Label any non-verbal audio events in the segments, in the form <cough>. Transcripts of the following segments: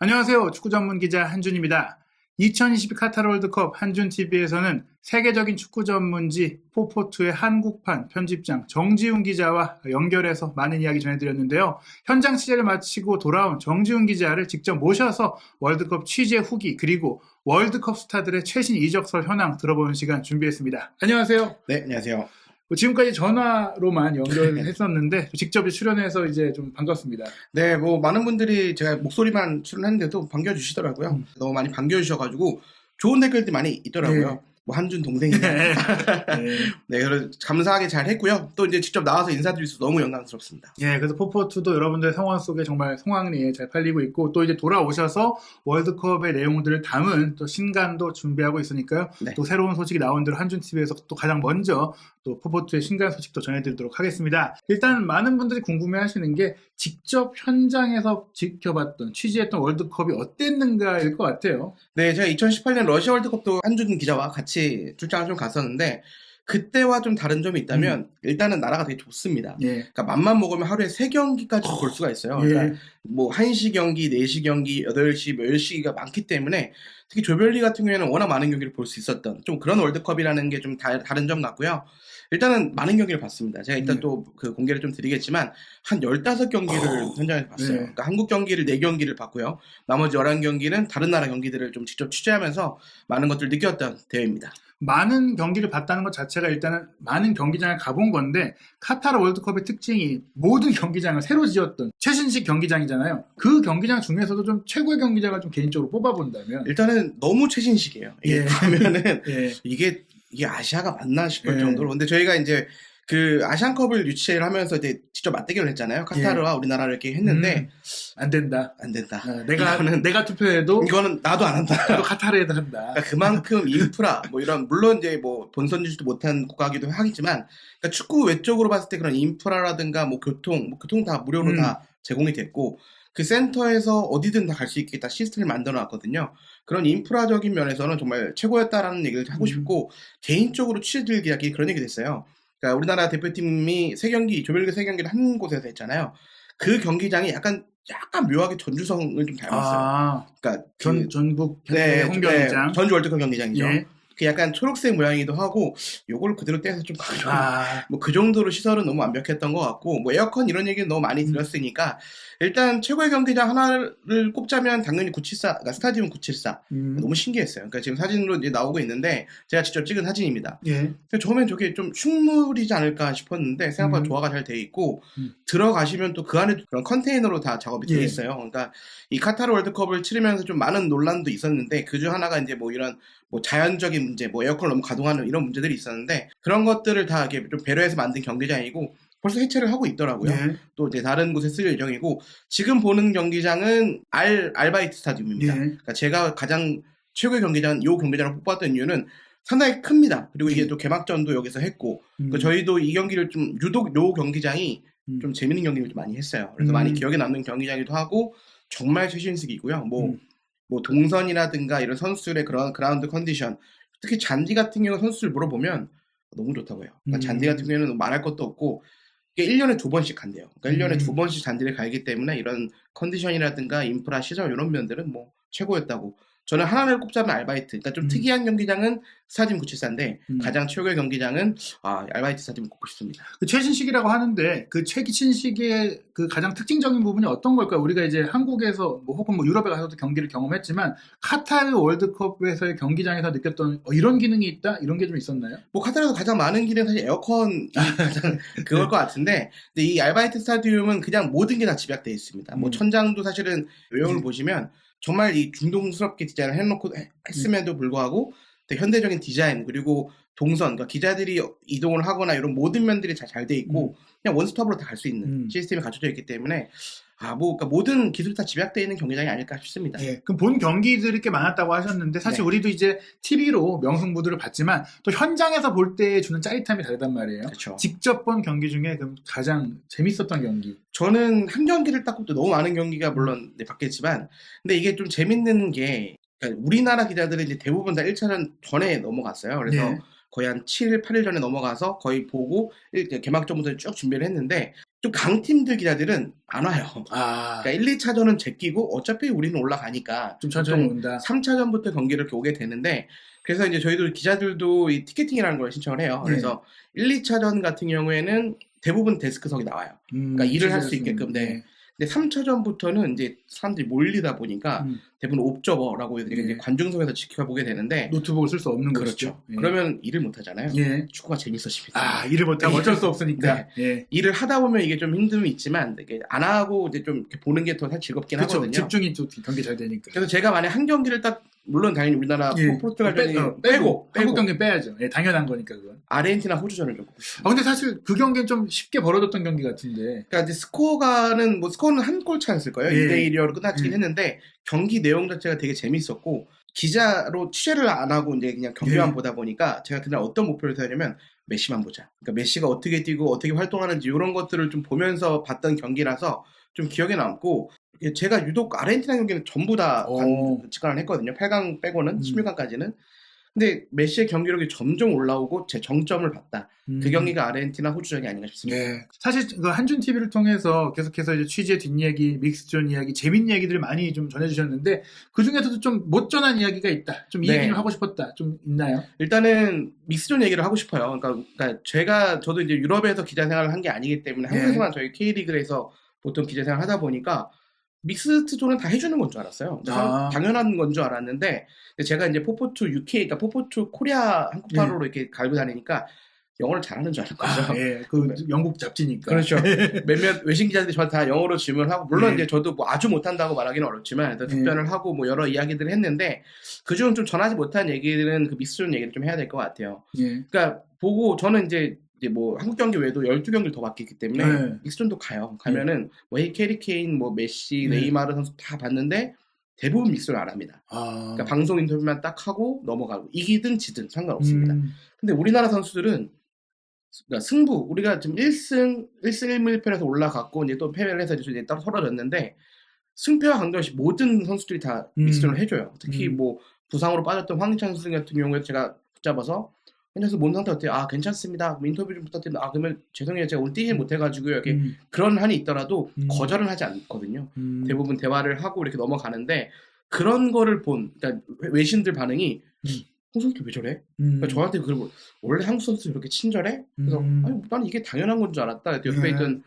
안녕하세요. 축구 전문 기자 한준입니다. 2022 카타르 월드컵 한준TV에서는 세계적인 축구 전문지 포포투의 한국판 편집장 정지훈 기자와 연결해서 많은 이야기 전해드렸는데요. 현장 취재를 마치고 돌아온 정지훈 기자를 직접 모셔서 월드컵 취재 후기 그리고 월드컵 스타들의 최신 이적설 현황 들어보는 시간 준비했습니다. 안녕하세요. 네, 안녕하세요. 뭐 지금까지 전화로만 연결을 했었는데 직접 출연해서 이제 좀 반갑습니다. 네, 뭐 많은 분들이 제가 목소리만 출연했는데도 반겨주시더라고요. 음. 너무 많이 반겨주셔가지고 좋은 댓글들이 많이 있더라고요. 네. 뭐 한준 동생이나 네. 네, 그래서 감사하게 잘 했고요. 또 이제 직접 나와서 인사드릴 수 너무 영광스럽습니다. 예, 그래서 포포투도 여러분들의 성원 속에 정말 성황리에 잘 팔리고 있고 또 이제 돌아오셔서 월드컵의 내용들을 담은 또 신간도 준비하고 있으니까요. 네. 또 새로운 소식이 나온 대로 한준 TV에서 또 가장 먼저 또 포포투의 신간 소식도 전해드리도록 하겠습니다. 일단 많은 분들이 궁금해하시는 게 직접 현장에서 지켜봤던 취재했던 월드컵이 어땠는가일 것 같아요. 네, 제가 2018년 러시아 월드컵도 한준 기자와 같이 출장을 좀 갔었는데 그때와 좀 다른 점이 있다면 일단은 나라가 되게 좋습니다. 예. 그러니까 맘만 먹으면 하루에 세 경기까지 볼 수가 있어요. 그러니까 예. 뭐 1시 경기, 4시 경기, 8시, 뭐 10시가 많기 때문에 특히 조별리 같은 경우에는 워낙 많은 경기를 볼 수 있었던 좀 그런 월드컵이라는 게 좀 다른 점 같고요. 일단은 많은 경기를 봤습니다. 제가 일단 네. 또그 공개를 좀 드리겠지만 한 15경기를 현장에서 봤어요. 네. 그러니까 한국 경기를 4경기를 봤고요. 나머지 11경기는 다른 나라 경기들을 좀 직접 취재하면서 많은 것들을 느꼈던 대회입니다. 많은 경기를 봤다는 것 자체가 일단은 많은 경기장을 가본 건데 카타르 월드컵의 특징이 모든 경기장을 새로 지었던 최신식 경기장이잖아요. 그 경기장 중에서도 좀 최고의 경기장을 좀 개인적으로 뽑아본다면 일단은 너무 최신식이에요. 이게 예. <laughs> 보면은 예. 이게 이게 아시아가 맞나 싶을 예. 정도로 근데 저희가 이제 그 아시안컵을 유치를 하면서 이제 직접 맞대결을 했잖아요. 카타르와 우리나라를 이렇게 했는데 음, 안 된다. 안 된다. 어, 내가 이거는 내가 투표해도 이거는 나도 안 한다. 나도 카타르에도 한다. 그러니까 그만큼 인프라 뭐 이런 물론 이제 뭐 본선 유지도 못한 국가기도 하겠지만 그러니까 축구 외적으로 봤을 때 그런 인프라라든가 뭐 교통 뭐 교통 다 무료로 음. 다 제공이 됐고 그 센터에서 어디든 다 갈 수 있게 다 시스템을 만들어 놨거든요. 그런 인프라적인 면에서는 정말 최고였다라는 얘기를 하고 음. 싶고 개인적으로 취재들 이야기 그런 얘기 됐어요. 그러니까 우리나라 대표팀이 세 경기 조별리그 세 경기를 한 곳에서 했잖아요. 그 경기장이 약간 약간 묘하게 전주성을 좀 닮았어요. 아, 그러니까 전 그- 전북 네. 네, 전주 월드컵 경기장이죠. 예. 그 약간 초록색 모양이기도 하고 요걸 그대로 떼서 좀 가져. 아, <laughs> 뭐그 정도로 시설은 너무 완벽했던 것 같고 뭐 에어컨 이런 얘기는 너무 많이 음. 들었으니까 일단 최고의 경기장 하나를 꼽자면 당연히 974, 그러니까 스타디움 974 음, 너무 신기했어요. 그러니까 지금 사진으로 이제 나오고 있는데 제가 직접 찍은 사진입니다. 예. 처음엔 저게 좀 흉물이지 않을까 싶었는데 생각보다 음. 조화가 잘 돼 있고 음. 들어가시면 또 그 안에 그런 컨테이너로 다 작업이 돼 예. 있어요. 그러니까 이 카타르 월드컵을 치르면서 좀 많은 논란도 있었는데 그 중 하나가 이제 뭐 이런 뭐 자연적인 문제, 뭐 에어컨을 너무 가동하는 이런 문제들이 있었는데 그런 것들을 다 이렇게 좀 배려해서 만든 경기장이고 벌써 해체를 하고 있더라고요. 예. 또 이제 다른 곳에 쓸 예정이고 지금 보는 경기장은 알 알바이트 스타디움입니다. 예. 그러니까 제가 가장 최고의 경기장, 이 경기장을 뽑았던 이유는 상당히 큽니다. 그리고 이게 음. 또 개막전도 여기서 했고, 음, 그 저희도 이 경기를 좀 유독 요 경기장이 음. 좀 재밌는 경기를 좀 많이 했어요. 그래서 음. 많이 기억에 남는 경기장이기도 하고 정말 최신식이고요. 뭐, 음. 뭐 동선이라든가 이런 선수들의 그런 그라운드 컨디션, 특히 잔디 같은 경우 선수를 물어보면 너무 좋다고요. 그러니까 음. 잔디 같은 경우에는 말할 것도 없고 이게 1년에 두 번씩 간대요. 그러니까 1년에 음. 두 번씩 잔디를 갈기 때문에 이런 컨디션이라든가 인프라 시설 이런 면들은 뭐 최고였다고. 저는 하나를 꼽자면 알바이트. 그러니까 좀 음. 특이한 경기장은 스타디움 974인데 음. 가장 최고의 경기장은 아, 알바이트 스타디움 꼽고 싶습니다. 그 최신식이라고 하는데 그 최신식의 그 가장 특징적인 부분이 어떤 걸까요? 우리가 이제 한국에서 뭐 혹은 뭐 유럽에 가서도 경기를 경험했지만 카타르 월드컵에서의 경기장에서 느꼈던 어, 이런 기능이 있다 이런 게 좀 있었나요? 뭐 카타르에서 가장 많은 길은 사실 에어컨이 <laughs> 가장 그걸 것 같은데 근데 이 알바이트 스타디움은 그냥 모든 게 다 집약되어 있습니다. 뭐 음. 천장도 사실은 외형을 음. 보시면 정말 이 중동스럽게 디자인을 해놓고 해- 했음에도 불구하고 현대적인 디자인 그리고 동선 그러니까 기자들이 이동을 하거나 이런 모든 면들이 다 잘 돼 있고 그냥 원스톱으로 다 갈 수 있는 음. 시스템이 갖춰져 있기 때문에 아 뭐 그러니까 모든 기술이 다 집약되어 있는 경기장이 아닐까 싶습니다. 예. 그럼 본 경기들이 꽤 많았다고 하셨는데 사실 네. 우리도 이제 TV로 명승부들을 봤지만 또 현장에서 볼 때 주는 짜릿함이 다르단 말이에요. 그렇죠. 직접 본 경기 중에 그럼 가장 재밌었던 경기. 저는 한 경기를 딱 꼽도 너무 많은 경기가 물론 네, 봤겠지만 근데 이게 좀 재밌는 게 그러니까 우리나라 기자들은 이제 대부분 다 1차전 전에 넘어갔어요. 그래서 예. 거의 한 7일, 8일 전에 넘어가서 거의 보고 일- 개막전부터 쭉 준비를 했는데 좀 강팀들 기자들은 안 와요. 아, <laughs> 그러니까 1, 2차전은 제끼고 어차피 우리는 올라가니까 좀 천천히 온다. 3차전부터 경기를 이렇게 오게 되는데 그래서 이제 저희도 기자들도 이 티켓팅이라는 걸 신청을 해요. 네. 그래서 1, 2차전 같은 경우에는 대부분 데스크석이 나와요. 음, 그러니까 일을 할수 취재할 있게끔, 있는, 네. 근데 3차전부터는 이제 사람들이 몰리다 보니까 음, 대부분 옵저버라고 해서 네. 이제 관중석에서 지켜보게 되는데 노트북을 쓸 수 없는 그렇죠. 것이죠. 예. 그러면 일을 못 하잖아요. 예. 축구가 재밌어집니다. 아, 일을 못하고 어쩔 수 없으니까. 예. 일을 하다 보면 이게 좀 힘듦이 있지만 이게 안 하고 이제 좀 보는 게더 즐겁긴 그렇죠. 하거든요. 집중이 또 경기 잘 되니까. 그래서 제가 만약 한 경기를 딱 물론 당연히 우리나라 예. 포르투갈전이 빼, 어, 빼고, 빼고, 한국 빼고 경기 빼야죠. 예, 당연한 거니까 그건. 아르헨티나 호주전을 싶습니다. 아 근데 사실 그 경기는 좀 쉽게 벌어졌던 경기 같은데. 그러니까 이제 스코어가는 뭐 스코어는 한 골 차였을 거예요. 예. 2대 1이어로 끝났긴 예. 했는데 경기 내용 자체가 되게 재밌었고 기자로 취재를 안 하고 이제 그냥 경기만 예. 보다 보니까 제가 그날 어떤 목표를 세웠냐면 메시만 보자. 그러니까 메시가 어떻게 뛰고 어떻게 활동하는지 이런 것들을 좀 보면서 봤던 경기라서 좀 기억에 남고 제가 유독 아르헨티나 경기는 전부 다 오. 관- 직관을 했거든요. 8강 빼고는 음. 16강까지는. 근데 메시의 경기력이 점점 올라오고 제 정점을 봤다. 음. 그 경기가 아르헨티나 호주전이 아닌가 싶습니다. 네. 사실 그 한준 TV를 통해서 계속해서 이제 취재 뒷얘기, 믹스존 이야기, 재밌는 얘기들을 많이 좀 전해주셨는데 그 중에서도 좀 못 전한 이야기가 있다. 좀이 네. 얘기를 하고 싶었다. 좀 있나요? 일단은 믹스존 얘기를 하고 싶어요. 그러니까, 그러니까 제가 저도 이제 유럽에서 기자 생활을 한 게 아니기 때문에 네. 한국에서만 저희 K리그에서 보통 기자 생활 하다 보니까 믹스존은 다 해주는 건 줄 알았어요. 아. 당연한 건 줄 알았는데 제가 이제 포포투 UK, 그러니까 포포투 코리아 한국파로로 이렇게 갈고 다니니까 영어를 잘하는 줄 알았거든요. 아, 예. 그 영국 잡지니까. 그렇죠. <laughs> 몇몇 외신 기자들이 저한테 다 영어로 질문을 하고 물론 네. 이제 저도 뭐 아주 못한다고 말하기는 어렵지만 일단 네. 답변을 하고 뭐 여러 이야기들을 했는데 그중 좀 전하지 못한 얘기들은 그 믹스존 얘기를 좀 해야 될 것 같아요. 예. 그러니까 보고 저는 이제 이제 뭐 한국 경기 외에도 12경기를 더 봤기 때문에 네. 믹스존도 가요. 가면은 뭐 헤이 캐리 케인, 뭐 메시, 네. 네이마르 선수 다 봤는데 대부분 믹스존 안 합니다. 아. 그러니까 방송 인터뷰만 딱 하고 넘어가고 이기든 지든 상관없습니다. 음. 근데 우리나라 선수들은 그러니까 승부 우리가 지금 1승 1승 1무패에서 올라갔고 이제 또 패배를 해서 이제 따로 떨어졌는데 승패와 관계없이 모든 선수들이 다 음. 믹스존을 해줘요. 특히 음. 뭐 부상으로 빠졌던 황희찬 선수 같은 경우에 제가 붙잡아서 괜찮아서 몸 상태 어때요? 아 괜찮습니다. 인터뷰 좀 부탁드립니다. 아 그러면 죄송해요 제가 오늘 뛰지 못해가지고요. 이렇게 음. 그런 한이 있더라도 음. 거절은 하지 않거든요. 음. 대부분 대화를 하고 이렇게 넘어가는데 그런 거를 본 그러니까 외- 외신들 반응이 음. 홍성태 왜 저래? 음. 그러니까 저한테 그러고 원래 한국 선수 이렇게 친절해? 그래서 음. 아니 나는 이게 당연한 건 줄 알았다. 옆에 네. 있던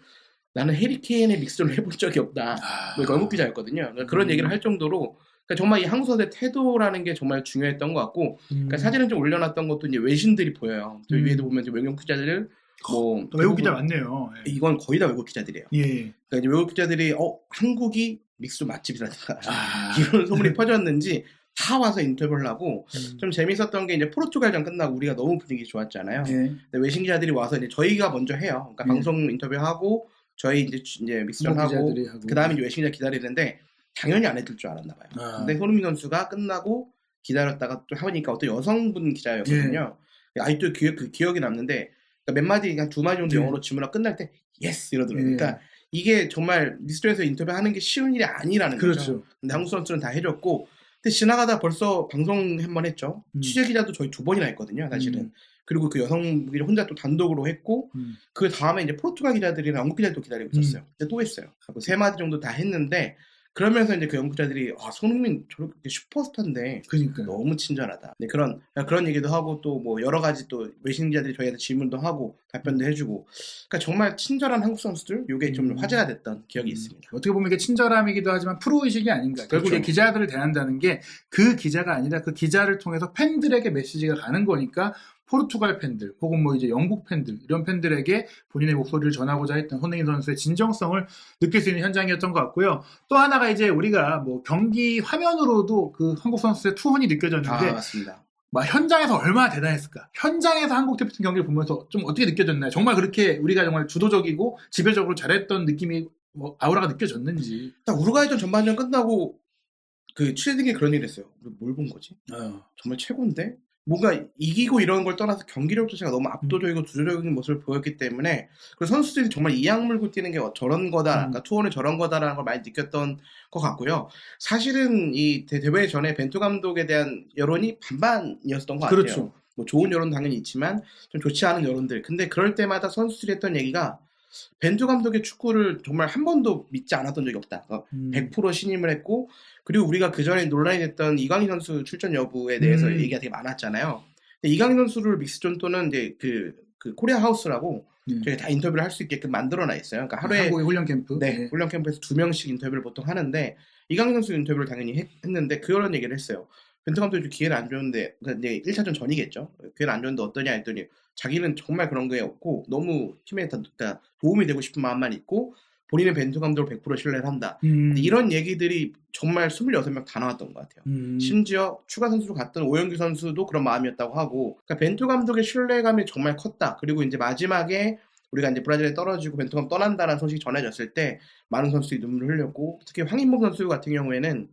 나는 해리케인의 믹스를 해본 적이 없다. 아. 뭐 영국 기자였거든요. 그러니까 그런 음. 얘기를 할 정도로 그러니까 정말 이 선수의 태도라는 게 정말 중요했던 것 같고 음. 그러니까 사진을 좀 올려놨던 것도 이제 외신들이 보여요. 저 음. 위에도 보면 이제 외국 기자들 뭐또 외국 기자 많네요. 예. 이건 거의 다 외국 기자들이에요. 예. 그러니까 이제 외국 기자들이 어 한국이 믹스 맛집이라든가 아. <laughs> 이런 소문이 퍼졌는지 다 와서 인터뷰를 하고 음. 좀 재밌었던 게 이제 포르투갈전 끝나고 우리가 너무 분위기 좋았잖아요. 예. 근데 외신 기자들이 와서 이제 저희가 먼저 해요. 그러니까 음. 방송 인터뷰하고 저희 이제 주- 이제 믹스전 하고 하고. 그 다음에 외신 기자 기다리는데 당연히 안 해줄 줄 알았나 봐요. 아. 근데 손흥민 선수가 끝나고 기다렸다가 또 하니까 어떤 여성분 기자였거든요. 아직도 기억, 그 기억이 남는데 그러니까 몇 마디 한두 마디 정도 네. 영어로 질문하고 끝날 때 예스 이러더라고요. 예. 그러니까 이게 정말 미스터에서 인터뷰하는 게 쉬운 일이 아니라는 거죠. 그렇죠. 근데 한국 선수는 다 해줬고 근데 지나가다 벌써 방송 한 번 했죠. 음. 취재 기자도 저희 두 번이나 했거든요. 사실은. 음. 그리고 그 여성분이 혼자 또 단독으로 했고 음. 그 다음에 이제 포르투갈 기자들이랑 영국 기자들도 기다리고 있었어요. 근데 또 했어요. 세 마디 정도 다 했는데 그러면서 이제 그 영국 기자들이 아 손흥민 저렇게 슈퍼스타인데 그러니까. 너무 친절하다. 네, 그런 그런 얘기도 하고 또 뭐 여러 가지 또 외신 기자들이 저희한테 질문도 하고 답변도 해주고 그러니까 정말 친절한 한국 선수들 이게 좀 음. 화제가 됐던 기억이 음, 있습니다. 어떻게 보면 이게 친절함이기도 하지만 프로 의식이 아닌가. 결국 그렇죠. 에 기자들을 대한다는 게 그 기자가 아니라 그 기자를 통해서 팬들에게 메시지가 가는 거니까 포르투갈 팬들 혹은 뭐 이제 영국 팬들 이런 팬들에게 본인의 목소리를 전하고자 했던 손흥민 선수의 진정성을 느낄 수 있는 현장이었던 것 같고요. 또 하나가 이제 우리가 뭐 경기 화면으로도 그 한국 선수의 투혼이 느껴졌는데 아 맞습니다. 막 현장에서 얼마나 대단했을까? 현장에서 한국 대표팀 경기를 보면서 좀 어떻게 느껴졌나요? 정말 그렇게 우리가 정말 주도적이고 지배적으로 잘했던 느낌이 뭐 아우라가 느껴졌는지. 딱 우루과이전 전반전 끝나고 그 취재진이 그런 얘기를 했어요. 우리 뭘 본 거지? 정말 최고인데 뭔가 이기고 이런 걸 떠나서 경기력 자체가 너무 압도적이고 주도적인 모습을 보였기 때문에 그 선수들이 정말 이악 물고 뛰는 게 저런 거다, 음. 그러니까 투어는 저런 거다라는 걸 많이 느꼈던 것 같고요. 사실은 이 대- 대회 전에 벤투 감독에 대한 여론이 반반이었던 것 같아요. 그렇죠. 뭐 좋은 여론 당연히 있지만 좀 좋지 않은 여론들. 근데 그럴 때마다 선수들이 했던 얘기가 벤투 감독의 축구를 정말 한 번도 믿지 않았던 적이 없다. 어, 음. 100% 신임을 했고 그리고 우리가 그 전에 논란이 됐던 이강인 선수 출전 여부에 대해서 음. 얘기가 되게 많았잖아요. 근데 이강인 선수를 믹스존 또는 이제 그, 그 코리아 하우스라고 네. 저희가 다 인터뷰를 할 수 있게끔 만들어놔 있어요. 그러니까 하루에 한국의 훈련 캠프. 네, 훈련 캠프에서 두 명씩 인터뷰를 보통 하는데 이강인 선수 인터뷰를 당연히 했, 는데 그런 얘기를 했어요. 벤투 감독이 좀 기회를 안 줬는데 그러니까 이제 1차전 전이겠죠. 기회를 안 줬는데 어떠냐 했더니 자기는 정말 그런 게 없고 너무 팀에 다, 다 도움이 되고 싶은 마음만 있고 본인은 벤투 감독을 100% 신뢰를 한다. 음. 이런 얘기들이 정말 26명 다 나왔던 것 같아요. 음. 심지어 추가 선수로 갔던 오영규 선수도 그런 마음이었다고 하고 그러니까 벤투 감독의 신뢰감이 정말 컸다. 그리고 이제 마지막에 우리가 이제 브라질에 떨어지고 벤투 감독 떠난다는 소식이 전해졌을 때 많은 선수들이 눈물을 흘렸고 특히 황인범 선수 같은 경우에는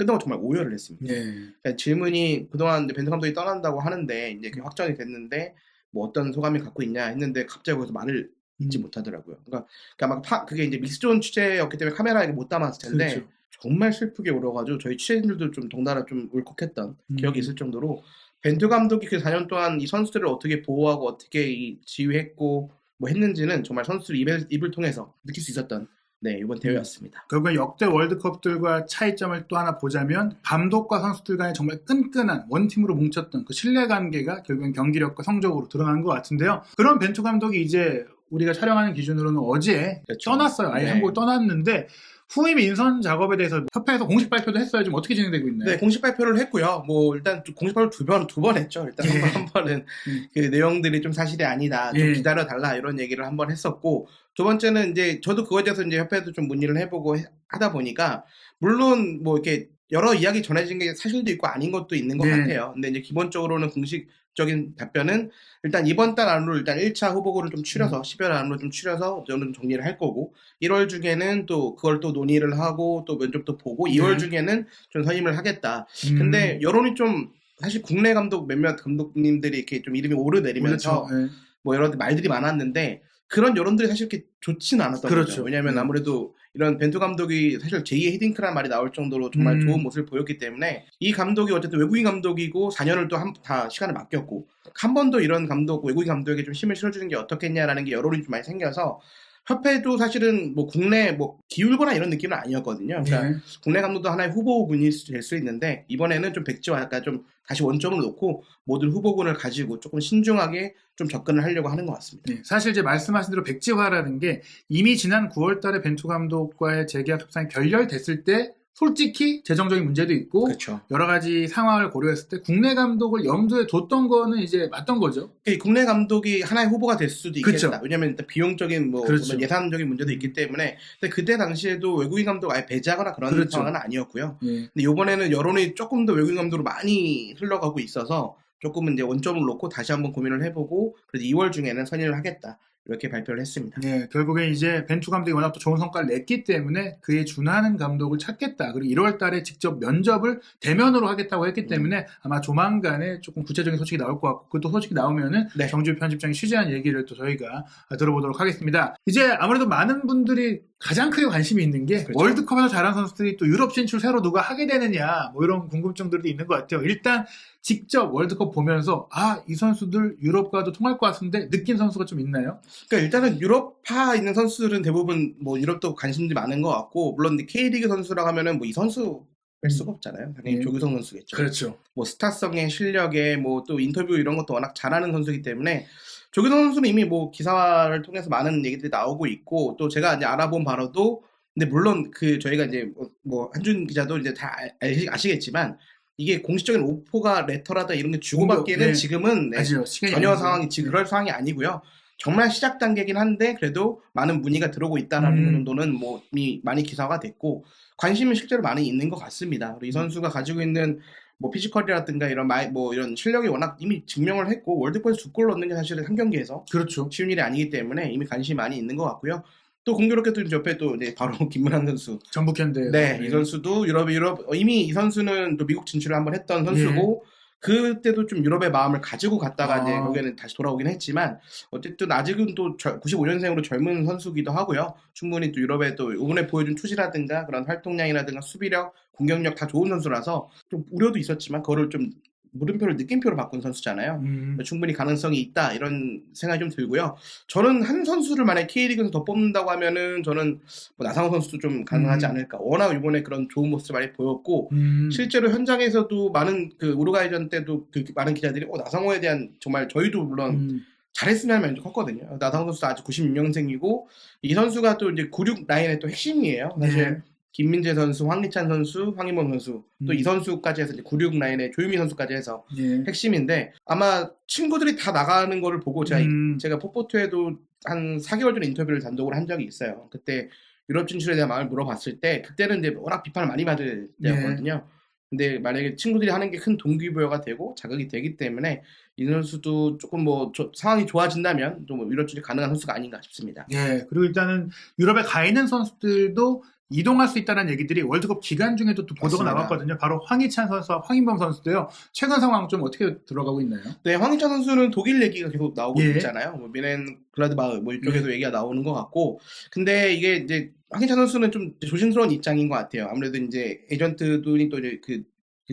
끝나고 정말 오열을 했습니다. 네. 그러니까 질문이 그동안 벤투 감독이 떠난다고 하는데 이제 그게 확정이 됐는데 뭐 어떤 소감이 갖고 있냐 했는데 갑자기 거기서 말을 잊지 음. 못하더라고요. 그러니까, 그러니까 막 파- 그게 이제 믹스존 취재였기 때문에 카메라에 못 담았을 텐데 그렇죠. 정말 슬프게 울어가지고 저희 취재진들도 좀 동달아 좀 울컥했던 음. 기억이 있을 정도로 벤투 감독이 그 4년 동안 이 선수들을 어떻게 보호하고 어떻게 이 지휘했고 뭐 했는지는 정말 선수들 입을, 입을 통해서 느낄 수 있었던 네 이번 음. 대회였습니다. 결국엔 역대 월드컵들과 차이점을 또 하나 보자면 감독과 선수들 간에 정말 끈끈한 원팀으로 뭉쳤던 그 신뢰관계가 결국엔 경기력과 성적으로 드러난 것 같은데요. 그런 벤투 감독이 이제 우리가 촬영하는 기준으로는 어제 그렇죠. 떠났어요. 아예 네. 한국을 떠났는데 후임 인선 작업에 대해서 협회에서 공식 발표도 했어요. 지금 어떻게 진행되고 있나요? 네, 공식 발표를 했고요. 뭐 일단 공식 발표 두 번 두 번 했죠. 일단 예. 한, 번, 한 번은 음. 그 내용들이 좀 사실이 아니다. 좀 예. 기다려 달라 이런 얘기를 한 번 했었고 두 번째는 이제 저도 그거에 대해서 이제 협회에도 좀 문의를 해보고 해- 하다 보니까 물론 뭐 이렇게 여러 이야기 전해진 게 사실도 있고 아닌 것도 있는 것 네. 같아요. 근데 이제 기본적으로는 공식 적인 답변은 일단 이번 달 안으로 일단 1차 후보고를 좀 음. 추려서 10월 안으로 좀 추려서 저는 정리를 할 거고 1월 중에는 또 그걸 또 논의를 하고 또 면접도 보고 2월 네. 중에는 좀 선임을 하겠다. 음. 근데 여론이 좀 사실 국내 감독 몇몇 감독님들이 이렇게 좀 이름이 오르내리면서 그렇죠. 예. 뭐 여러 말들이 많았는데 그런 여론들이 사실 이렇게 좋지는 않았던 그렇죠. 거죠. 왜냐하면 네. 아무래도 이런 벤투 감독이 사실 제2의 히딩크라는 말이 나올 정도로 정말 음. 좋은 모습을 보였기 때문에 이 감독이 어쨌든 외국인 감독이고 4년을 또 다 시간을 맡겼고 한번더 이런 감독 외국인 감독에게 좀 힘을 실어주는 게 어떻겠냐라는 게 여론이 좀 많이 생겨서 협회도 사실은 뭐 국내 뭐 기울거나 이런 느낌은 아니었거든요. 그러니까 예. 국내 감독도 하나의 후보군이 될수 있는데 이번에는 좀 백지와 약간 좀 다시 원점을 놓고 모든 후보군을 가지고 조금 신중하게 좀 접근을 하려고 하는 것 같습니다. 네, 사실 이제 말씀하신 대로 백지화라는 게 이미 지난 9월 달에 벤투 감독과의 재계약 협상이 결렬됐을 때 솔직히 재정적인 문제도 있고 그렇죠. 여러 가지 상황을 고려했을 때 국내 감독을 염두에 뒀던 거는 이제 맞던 거죠. 그 국내 감독이 하나의 후보가 될 수도 있겠다. 그렇죠. 왜냐하면 일단 비용적인 뭐 그렇죠. 예산적인 문제도 있기 때문에. 근데 그때 당시에도 외국인 감독 아예 배제하거나 그런 그렇죠. 상황은 아니었고요. 예. 근데 이번에는 여론이 조금 더 외국인 감독으로 많이 흘러가고 있어서 조금은 이제 원점을 놓고 다시 한번 고민을 해보고 그래서 2월 중에는 선임을 하겠다 이렇게 발표를 했습니다. 네, 결국엔 이제 벤투 감독이 워낙 또 좋은 성과를 냈기 때문에 그에 준하는 감독을 찾겠다. 그리고 1월 달에 직접 면접을 대면으로 하겠다고 했기 때문에 아마 조만간에 조금 구체적인 소식이 나올 것 같고 그또 소식이 나오면은 네. 정주 편집장이 취재한 얘기를 또 저희가 들어보도록 하겠습니다. 이제 아무래도 많은 분들이 가장 크게 관심이 있는 게 그렇죠. 월드컵에서 잘한 선수들이 또 유럽 진출 새로 누가 하게 되느냐 뭐 이런 궁금증들도 있는 것 같아요. 일단 직접 월드컵 보면서 아 이 선수들 유럽과도 통할 것 같은데 느낀 선수가 좀 있나요? 그러니까 일단은 유럽파 있는 선수들은 대부분 뭐 유럽도 관심들이 많은 것 같고 물론 K리그 선수라고 하면은 뭐 이 선수 뺄 수가 없잖아요. 당연히 네. 조규성 선수겠죠. 그렇죠. 뭐 스타성의 실력에 뭐 또 인터뷰 이런 것도 워낙 잘하는 선수이기 때문에 조규성 선수는 이미 뭐 기사를 통해서 많은 얘기들이 나오고 있고 또 제가 이제 알아본 바로도 근데 물론 그 저희가 이제 뭐- 뭐 한준 기자도 이제 다 알- 아시겠지만 이게 공식적인 오퍼가 레터라다 이런 게 주고받기에는 네. 지금은 네, 전혀. 상황이 지금 그럴 상황이 아니고요. 정말 시작 단계긴 한데 그래도 많은 문의가 들어오고 있다는 음. 정도는 뭐 이미 많이 기사가 됐고 관심은 실제로 많이 있는 것 같습니다. 그리고 이 선수가 가지고 있는 뭐 피지컬이라든가 이런 마이 뭐 이런 실력이 워낙 이미 증명을 했고 월드컵에서 두 골 넣는 게 사실은 한 경기에서 그렇죠. 쉬운 일이 아니기 때문에 이미 관심이 많이 있는 것 같고요. 또 공교롭게도 옆에 또 이제 바로 <laughs> 김문환 선수. 전북 현대. 네, 이 선수도 유럽 유럽 어, 이미 이 선수는 또 미국 진출을 한번 했던 선수고 그때도 좀 유럽의 마음을 가지고 갔다가 아. 이제 거기는 다시 돌아오긴 했지만 어쨌든 아직은 또 95년생으로 젊은 선수기도 하고요. 충분히 또 유럽에 또 이번에 보여준 투지라든가 그런 활동량이라든가 수비력, 공격력 다 좋은 선수라서 좀 우려도 있었지만 그거를 좀 물음표를 느낌표로 바꾼 선수잖아요. 음. 충분히 가능성이 있다 이런 생각이 좀 들고요. 저는 한 선수를 만약 K리그에서 더 뽑는다고 하면은 저는 뭐 나상호 선수도 좀 가능하지 음. 않을까. 워낙 이번에 그런 좋은 모습을 많이 보였고 음. 실제로 현장에서도 많은 그 우루과이전 때도 그 많은 기자들이 어, 나상호에 대한 정말 저희도 물론 음. 잘했으면 하는 면도 컸거든요. 나상호 선수도 아직 96년생이고 이 선수가 또 이제 96 라인의 또 핵심이에요. 사실 네. 김민재 선수, 황희찬 선수, 황희범 선수 또 음. 이 선수까지 해서 이제 96 라인의 조유미 선수까지 해서 예. 핵심인데 아마 친구들이 다 나가는 거를 보고 제가 음. 제가 포포트에도 한 4개월 전에 인터뷰를 단독으로 한 적이 있어요. 그때 유럽 진출에 대한 마음을 물어봤을 때 그때는 이제 워낙 비판을 많이 받을 네. 때였거든요. 근데 만약에 친구들이 하는 게 큰 동기부여가 되고 자극이 되기 때문에 이 선수도 조금 뭐 조- 상황이 좋아진다면 좀 유럽 진출 가능한 선수가 아닌가 싶습니다. 예. 그리고 일단은 유럽에 가 있는 선수들도 이동할 수 있다는 얘기들이 월드컵 기간 중에도 또 보도가 맞습니다. 나왔거든요. 바로 황희찬 선수와 황인범 선수도요. 최근 상황 좀 어떻게 들어가고 있나요? 네, 황희찬 선수는 독일 얘기가 계속 나오고 예. 있잖아요. 뭐 미넨 글라드바흐 뭐 이쪽에도 얘기가 나오는 것 같고, 근데 이게 이제 황희찬 선수는 좀 조심스러운 입장인 것 같아요. 아무래도 이제 에이전트들이 또 이제 그, 그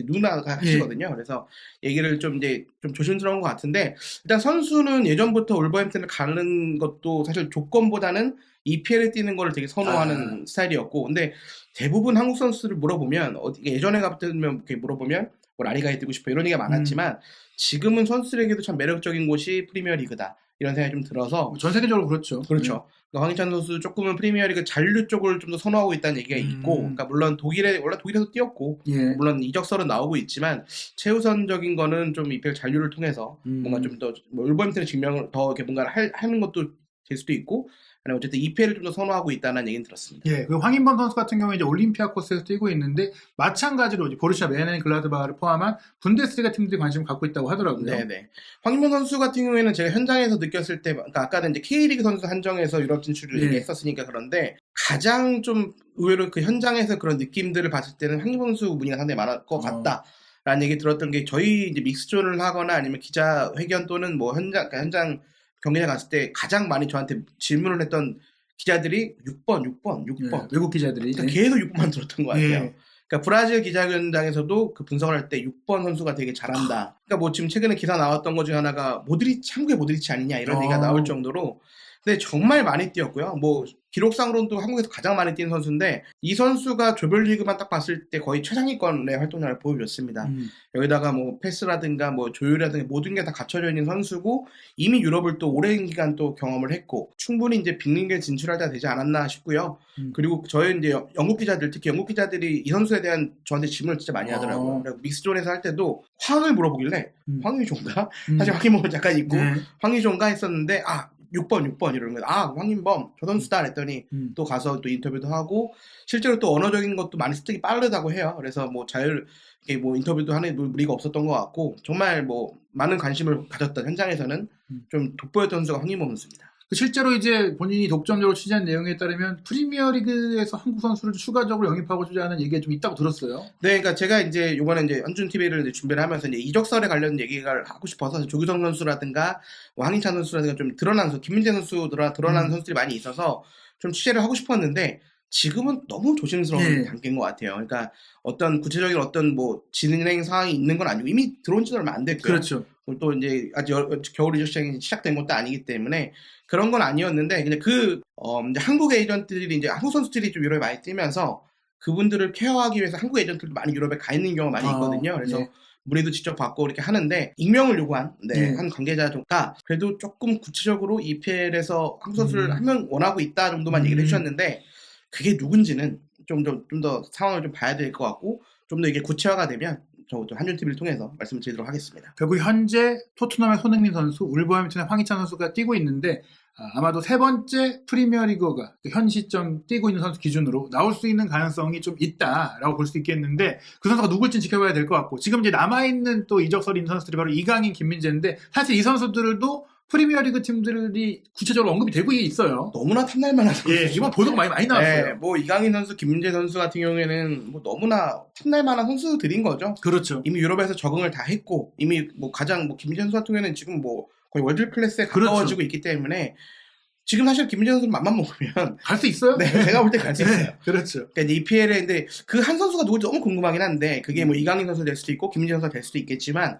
누나가 하시거든요. 그래서 얘기를 좀 이제 좀 조심스러운 것 같은데 일단 선수는 예전부터 올버햄튼을 가는 것도 사실 조건보다는 EPL에 뛰는 거를 되게 선호하는 스타일이었고, 근데 대부분 한국 선수들을 물어보면 어디 예전에 같으면 이렇게 물어보면 뭐 라리가에 뛰고 싶어 이런 얘기가 많았지만 지금은 선수들에게도 참 매력적인 곳이 프리미어리그다 이런 생각이 좀 들어서 전 세계적으로 그렇죠. 그렇죠. 그러니까 황희찬 선수 조금은 프리미어리그 잔류 쪽을 좀 더 선호하고 있다는 얘기가 음. 있고, 그러니까 물론 독일에 원래 독일에서 뛰었고 예. 물론 이적설은 나오고 있지만 최우선적인 거는 좀 EPL 잔류를 통해서 음. 뭔가 좀 더 뭐 올버햄튼의 증명을 더 이렇게 뭔가를 할, 하는 것도 될 수도 있고 어쨌든 EPL을 좀더 선호하고 있다는 얘기는 들었습니다. 예, 그 황인범 선수 같은 경우에 이제 올림피아 코스에서 뛰고 있는데 마찬가지로 이제 보르시아 메넨 글라드바흐를 포함한 분데스리가 팀들이 관심을 갖고 있다고 하더라고요. 네 네. 황인범 선수 같은 경우에는 제가 현장에서 느꼈을 때, 그러니까 아까는 이제 K리그 선수 한정에서 유럽 진출을 예. 얘기했었으니까 그런데 가장 좀 의외로 그 현장에서 그런 느낌들을 봤을 때는 황인범 선수 문의가 상당히 많을 것 어. 같다. 라는 얘기 들었던 게 저희 이제 믹스존을 하거나 아니면 기자 회견 또는 뭐 현장, 그러니까 현장 경기장 갔을 때 가장 많이 저한테 질문을 했던 기자들이 6번, 6번, 6번. 예, 외국 기자들이 그러니까 계속 6번만 들었던 것 같아요. 예. 그러니까 브라질 기자회견장에서도 그 분석을 할 때 6번 선수가 되게 잘한다. 그러니까 뭐 지금 최근에 기사 나왔던 것 중에 하나가 모드리치 한국의 모드리치 아니냐 이런 어. 얘기가 나올 정도로 근데 정말 많이 뛰었고요. 뭐 기록상으로는 또 한국에서 가장 많이 뛴 선수인데 이 선수가 조별리그만 딱 봤을 때 거의 최상위권의 활동량을 보여줬습니다. 음. 여기다가 뭐 패스라든가 뭐 조율이라든가 모든 게 다 갖춰져 있는 선수고 이미 유럽을 또 오랜 기간 또 경험을 했고 충분히 이제 빅리그에 진출할 때가 되지 않았나 싶고요. 음. 그리고 저희 이제 여- 영국 기자들 특히 영국 기자들이 이 선수에 대한 저한테 질문을 진짜 많이 하더라고요. 어. 그리고 믹스존에서 할 때도 황을 물어보길래 음. 황이 좋은가? 음. 사실 황인범 잠깐 있고 네. 좋은가 했었는데 아 6번 6번 이러는 거예요. 아 황인범 저 선수다 그랬더니 음. 또 가서 또 인터뷰도 하고 실제로 또 언어적인 것도 많이 습득이 빠르다고 해요. 그래서 뭐 자율 이렇게 뭐 인터뷰도 하는 무리가 없었던 것 같고 정말 뭐 많은 관심을 가졌던 현장에서는 음. 좀 돋보였던 선수가 황인범 선수입니다. 그 실제로 이제 본인이 독점적으로 취재한 내용에 따르면 프리미어리그에서 한국 선수를 추가적으로 영입하고자 하는 얘기가 좀 있다고 들었어요. 네, 그러니까 제가 이제 요번에 이제 현준 TV를 준비를 하면서 이제 이적설에 관련 얘기를 하고 싶어서 조규성 선수라든가 뭐 황희찬 선수라든가 좀 드러난 선수, 김민재 선수 드러, 드러난 음. 선수들이 많이 있어서 좀 취재를 하고 싶었는데 지금은 너무 조심스러운 예. 단계인 것 같아요. 그러니까 어떤 구체적인 어떤 뭐 진행 상황이 있는 건 아니고 이미 들어온 지도 얼마 안 됐고요. 그렇죠. 그리고 또 이제 아직 여- 겨울 이적 시장이 시작된 것도 아니기 때문에 그런 건 아니었는데 그냥 그 어, 이제 한국 에이전트들이 이제 한국 선수들이 좀 유럽에 많이 뛰면서 그분들을 케어하기 위해서 한국 에이전트들도 많이 유럽에 가 있는 경우가 많이 아, 있거든요. 그래서 예. 문의도 직접 받고 이렇게 하는데 익명을 요구한 네, 예. 한 관계자가 그래도 조금 구체적으로 EPL에서 한국 선수를 음. 한명 원하고 있다 정도만 음. 얘기를 해주셨는데 그게 누군지는 좀 더 좀 더 상황을 좀 봐야 될 것 같고 좀 더 이게 구체화가 되면 저도 한준 TV를 통해서 말씀을 드리도록 하겠습니다. 결국 현재 토트넘의 손흥민 선수, 울버햄튼의 황희찬 선수가 뛰고 있는데 아, 마도 세 번째 프리미어리그가 현 시점 뛰고 있는 선수 기준으로 나올 수 있는 가능성이 좀 있다라고 볼 수 있겠는데 그 선수가 누굴지 지켜봐야 될 것 같고 지금 이제 남아 있는 또 이적설이 있는 선수들이 바로 이강인, 김민재인데 사실 이 선수들도 프리미어리그 팀들이 구체적으로 언급이 되고 있어요. 너무나 탐날 만한 예, 이번 보도가 많이 많이 나왔어요. 네, 뭐 이강인 선수, 김민재 선수 같은 경우에는 뭐 너무나 탐날 만한 선수들인 거죠. 그렇죠. 이미 유럽에서 적응을 다 했고 이미 뭐 가장 뭐 김민재 선수 같은 경우에는 지금 뭐 거의 월드 클래스에 그렇죠. 가까워지고 있기 때문에 지금 사실 김민재 선수 맘만 먹으면 <laughs> 갈 수 있어요? 네, 제가 볼 때 갈 수 있어요. 네, 그렇죠. 그러니까 EPL에 근데 그 한 선수가 누군지 너무 궁금하긴 한데 그게 뭐 이강인 선수 될 수도 있고 김민재 선수가 될 수도 있겠지만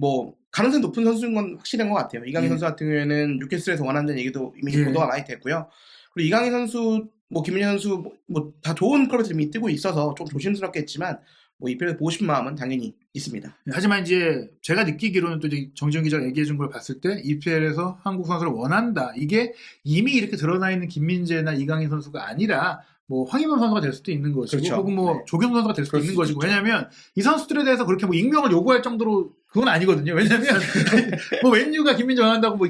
뭐 가능성이 높은 선수인 건 확실한 것 같아요. 이강인 예. 선수 같은 경우에는 뉴캐슬에서 원한다는 얘기도 이미 예. 보도가 많이 됐고요. 그리고 이강인 선수 뭐 김민재 선수 뭐 다 좋은 클럽에서 이미 뛰고 있어서 좀 조심스럽겠지만 뭐 EPL 보고 싶은 마음은 당연히 있습니다. 하지만 이제 제가 느끼기로는 또 이제 정지훈 기자가 얘기해 준 걸 봤을 때 EPL에서 한국 선수를 원한다. 이게 이미 이렇게 드러나 있는 김민재나 이강인 선수가 아니라 뭐 황희범 선수가 될 수도 있는 것이고 그렇죠. 혹은 뭐 네. 조경 선수가 될 수도 있는 것이고 있죠. 왜냐하면 이 선수들에 대해서 그렇게 뭐 익명을 요구할 정도로 그건 아니거든요. 왜냐하면 <laughs> 뭐 웬유가 김민재 원한다고 뭐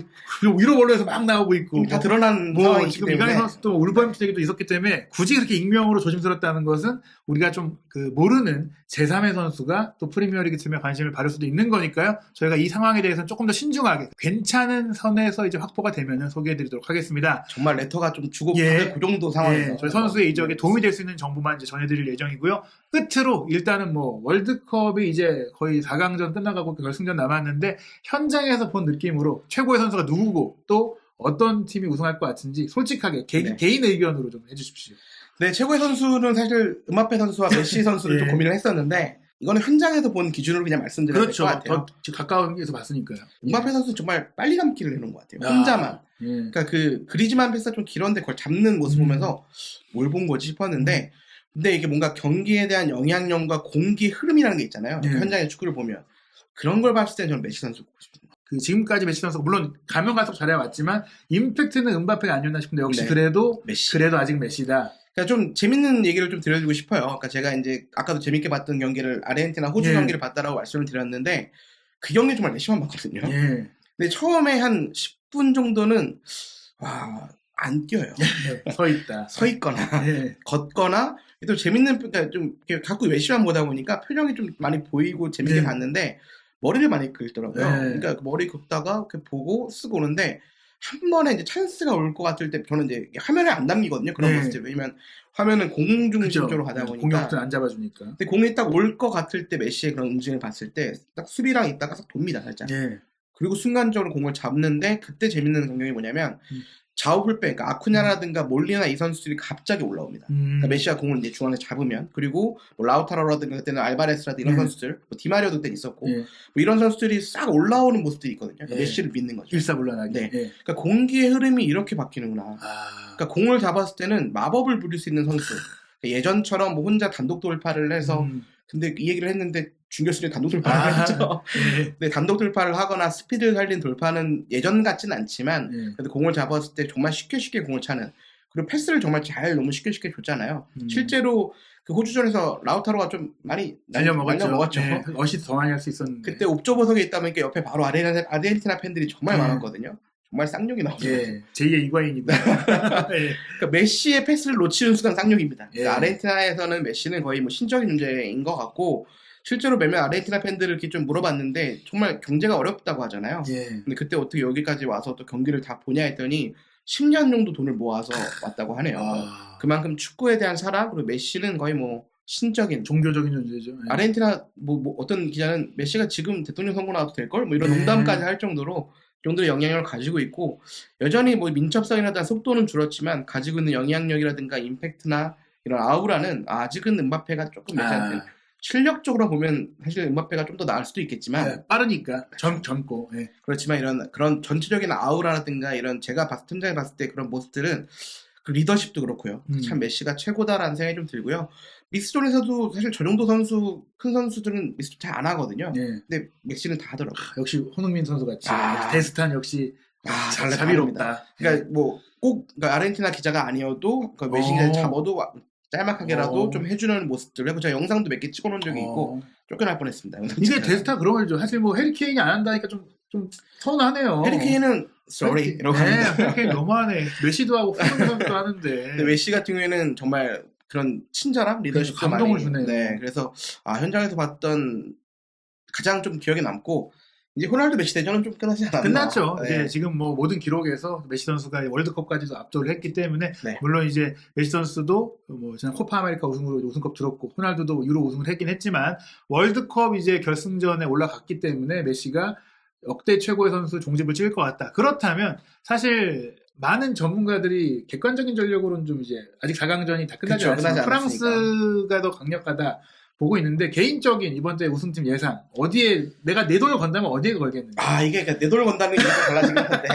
위로 원로에서 막 나오고 있고 다 드러난 뭐 상황이기 지금 이강인 선수도 울버햄튼 얘기도 있었기 때문에 굳이 그렇게 익명으로 조심스럽다는 것은 우리가 좀 그 모르는 제3의 선수가 또 프리미어리그 팀에 관심을 받을 수도 있는 거니까요. 저희가 이 상황에 대해서는 조금 더 신중하게 괜찮은 선에서 이제 확보가 되면 소개해드리도록 하겠습니다. 정말 레터가 좀 주고 예. 받을 그 정도 상황에서 예, 저희 선수의 이적에 도움이 될 수 있는 정보만 이제 전해드릴 예정이고요. 끝으로 일단은 뭐 월드컵이 이제 거의 4강전 끝나가고 결승전 남았는데 현장에서 본 느낌으로 최고의 선수가 누구고 또 어떤 팀이 우승할 것 같은지 솔직하게 개, 네. 개인 의견으로 좀 해주십시오. 네, 최고의 선수는 사실 음바페 선수와 <laughs> 메시 선수를 예. 좀 고민을 했었는데 이거는 현장에서 본 기준으로 그냥 말씀드려야 그렇죠. 될것 같아요. 더 가까운 데서 봤으니까요. 음바페 선수는 정말 빨리 감기를 해놓은 것 같아요. 아. 혼자만. 예. 그러니까 그 그리즈만 패스가 좀 길었는데 그걸 잡는 모습 음. 보면서 뭘 본 거지 싶었는데 근데 이게 뭔가 경기에 대한 영향력과 공기 흐름이라는 게 있잖아요. 예. 현장의 축구를 보면 그런 걸 봤을 때는 저는 메시 선수 보고 싶습니다. 그 지금까지 메시 선수가 물론 가면 갈수록 잘해왔지만 임팩트는 음바페가 아니었나 싶은데 역시 네. 그래도 메시. 그래도 아직 메시다. 그러니까 좀 재밌는 얘기를 좀 드려주고 싶어요. 그러니까 제가 이제 아까도 재밌게 봤던 경기를 아르헨티나 호주 예. 경기를 봤다라고 말씀을 드렸는데 그 경기 정말 메시만 봤거든요. 예. 근데 처음에 한 10분 정도는 와, 안 뛰어요. 네, 서 있다. <laughs> 서 있거나 예. 걷거나 또 재밌는 그러니까 좀 자꾸 메시만 보다 보니까 표정이 좀 많이 보이고 재밌게 네. 봤는데 머리를 많이 긁더라고요. 네. 그러니까 그 머리 긁다가 이렇게 보고 쓰고 오는데 한 번에 이제 찬스가 올 것 같을 때 저는 이제 화면에 안 담기거든요. 그런 네. 모습들 왜냐면 화면은 공 중심적으로 가다 보니까 공격부터 안 잡아주니까. 근데 공이 딱 올 것 같을 때 메시의 그런 움직임을 봤을 때 딱 수비랑 있다가 싹 돕니다 살짝. 예. 그리고 순간적으로 공을 잡는데 그때 재밌는 광경이 뭐냐면 음. 좌우 풀백, 그러니까 아쿠냐라든가 몰리나 이 선수들이 갑자기 올라옵니다. 음. 그러니까 메시가 공을 이제 중앙에 잡으면 그리고 뭐 라우타로라든가 그때는 알바레스라든가 이런 네. 선수들, 뭐 디마리오도 그때 있었고 예. 뭐 이런 선수들이 싹 올라오는 모습들이 있거든요. 그러니까 예. 메시를 믿는 거죠. 일사불란하게. 네. 예. 그러니까 공기의 흐름이 이렇게 바뀌는구나. 아. 그러니까 공을 잡았을 때는 마법을 부릴 수 있는 선수. 그러니까 예전처럼 뭐 혼자 단독 돌파를 해서 음. 근데 이 얘기를 했는데 중교수들이 단독 돌파를 아. 했죠. 예. 근데 단독 돌파를 하거나 스피드를 살린 돌파는 예전 같진 않지만 예. 그래도 공을 잡았을 때 정말 쉽게 쉽게 공을 차는 그리고 패스를 정말 잘 너무 쉽게 쉽게 줬잖아요. 음. 실제로 그 호주전에서 라우타로가 좀 많이 날려 먹었죠. 날려 먹었죠. 예. 어시스트 더 많이 할 수 있었는데. 그때 옵조 보석에 있다 보니까 옆에 바로 아르헨티나, 팬들이 정말 음. 많았거든요. 정말 쌍욕이 나오죠. 예. 제2의 이과인이고. <laughs> 예. 그러니까 메시의 패스를 놓치는 순간 쌍욕입니다. 예. 그러니까 아르헨티나에서는 메시는 거의 뭐 신적인 존재인 것 같고 실제로 몇몇 아르헨티나 팬들을 이렇게 좀 물어봤는데 정말 경제가 어렵다고 하잖아요. 예. 근데 그때 어떻게 여기까지 와서 또 경기를 다 보냐 했더니 10년 정도 돈을 모아서 왔다고 하네요. 아. 그만큼 축구에 대한 사랑 그리고 메시는 거의 뭐 신적인 종교적인 존재죠. 예. 아르헨티나 뭐, 뭐 어떤 기자는 메시가 지금 대통령 선거 나와도 될 걸 뭐 이런 네. 농담까지 할 정도로 이 정도의 영향력을 가지고 있고 여전히 뭐 민첩성이라든가 속도는 줄었지만 가지고 있는 영향력이라든가 임팩트나 이런 아우라는 아직은 음바페가 조금 메시한테 아. 실력적으로 보면 사실 음바페가 좀 더 나을 수도 있겠지만 예. 빠르니까. 젊, 젊고. 예. 그렇지만 이런 그런 전체적인 아우라라든가 이런 제가 봤, 팀장이 봤을 때 그런 모습들은 그 리더십도 그렇고요. 음. 참 메시가 최고다라는 생각이 좀 들고요. 미스존에서도 사실 저 정도 선수 큰 선수들은 미스존 잘 안 하거든요. 예. 근데 메시는 다 하더라고요. 역시 손흥민 선수 같이. 아. 데스탄 역시. 아, 자- 잘 자비롭다. 그러니까 뭐꼭 아르헨티나 기자가 아니어도 그 메시 어. 잡아도 와- 짤막하게라도 어. 좀 해주는 모습들. 제가 영상도 몇 개 찍어놓은 적이 있고 어. 쫓겨날 뻔했습니다. 이게. 데스타 그런 거죠. 사실 뭐 해리케인이 안 한다니까 좀, 좀 서운하네요. 해리케인은 sorry 이러고 네. 해리케인 너무하네. 메시도 하고 <laughs> 선수도 하는데. 근데 메시 같은 경우에는 정말 그런 친절함, 그러니까 감동을 많이 주네요. 네, 그래서 아, 현장에서 봤던 가장 좀 기억에 남고 이제 호날두 메시 대전은 좀 끝나지 않았나. 끝났죠. 네. 이제 지금 뭐 모든 기록에서 메시 선수가 월드컵까지도 압도를 했기 때문에 네. 물론 이제 메시 선수도 뭐 지난 코파 아메리카 우승으로 우승컵 들었고 호날두도 유로 우승을 했긴 했지만 월드컵 이제 결승전에 올라갔기 때문에 메시가 역대 최고의 선수 종집을 찍을 것 같다. 그렇다면 사실 많은 전문가들이 객관적인 전력으로는 좀 이제 아직 4강전이 다 끝나지 그쵸, 않았지만 프랑스가 더 강력하다 보고 있는데 개인적인 이번 대회 우승팀 예상 어디에 내가 내 돈을 건다면 어디에 걸겠는지 아 이게 그러니까 내 돈을 건다는 게좀 달라지긴 한데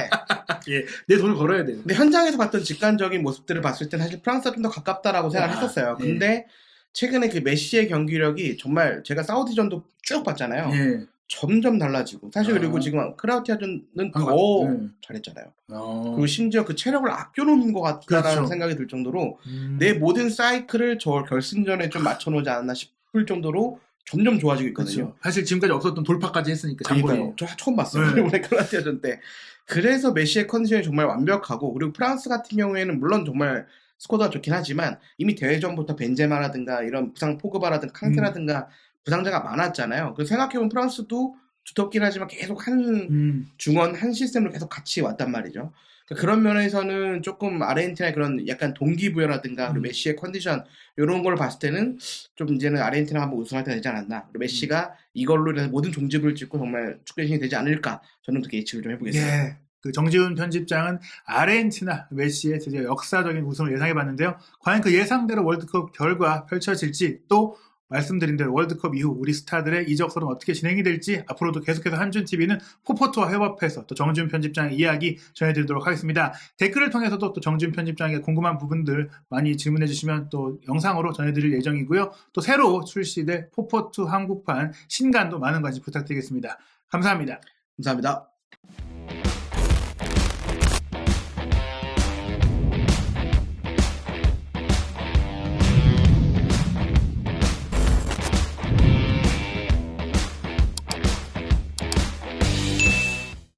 내 돈을 걸어야 돼요. 근데 현장에서 봤던 직관적인 모습들을 봤을 땐 사실 프랑스가 좀 더 가깝다라고 생각을 아, 했었어요. 네. 근데 최근에 그 메시의 경기력이 정말 제가 사우디전도 쭉 봤잖아요. 예. 점점 달라지고 사실 아. 그리고 지금 크라우티아전은 아, 더 네. 잘했잖아요. 어. 그리고 심지어 그 체력을 아껴놓는 것 같다라는 그렇죠. 생각이 들 정도로 음. 내 모든 사이클을 저 결승전에 좀 맞춰놓지 않았나 싶을 정도로 점점 좋아지고 있거든요. 그렇죠. 사실 지금까지 없었던 돌파까지 했으니까. 그러니까요. 저 처음 봤어요. 네. <laughs> 이번에 크로아티아전 때. 그래서 메시의 컨디션이 정말 완벽하고 그리고 프랑스 같은 경우에는 물론 정말 스코어가 좋긴 하지만 이미 대회 전부터 벤제마라든가 이런 부상 포그바라든가 칸테라든가 부상자가 많았잖아요. 그래서 생각해보면 프랑스도 두텁긴 하지만 계속 한 음. 중원 한 시스템으로 계속 같이 왔단 말이죠. 그러니까 그런 면에서는 조금 아르헨티나의 그런 약간 동기부여라든가 음. 메시의 컨디션 이런 걸 봤을 때는 좀 이제는 아르헨티나 한번 우승할 때가 되지 않았나. 메시가 이걸로 인해서 모든 종집을 찍고 정말 축구신이 되지 않을까. 저는 그렇게 예측을 좀 해보겠습니다. 예. 그 정지훈 편집장은 아르헨티나 메시의 드디어 역사적인 우승을 예상해봤는데요. 과연 그 예상대로 월드컵 결과 펼쳐질지 또 말씀드린 대로 월드컵 이후 우리 스타들의 이적설은 어떻게 진행이 될지 앞으로도 계속해서 한준TV는 포포트와 협업해서 또 정지훈 편집장의 이야기 전해드리도록 하겠습니다. 댓글을 통해서도 또 정지훈 편집장의 궁금한 부분들 많이 질문해 주시면 또 영상으로 전해드릴 예정이고요. 또 새로 출시될 포포트 한국판 신간도 많은 관심 부탁드리겠습니다. 감사합니다. 감사합니다.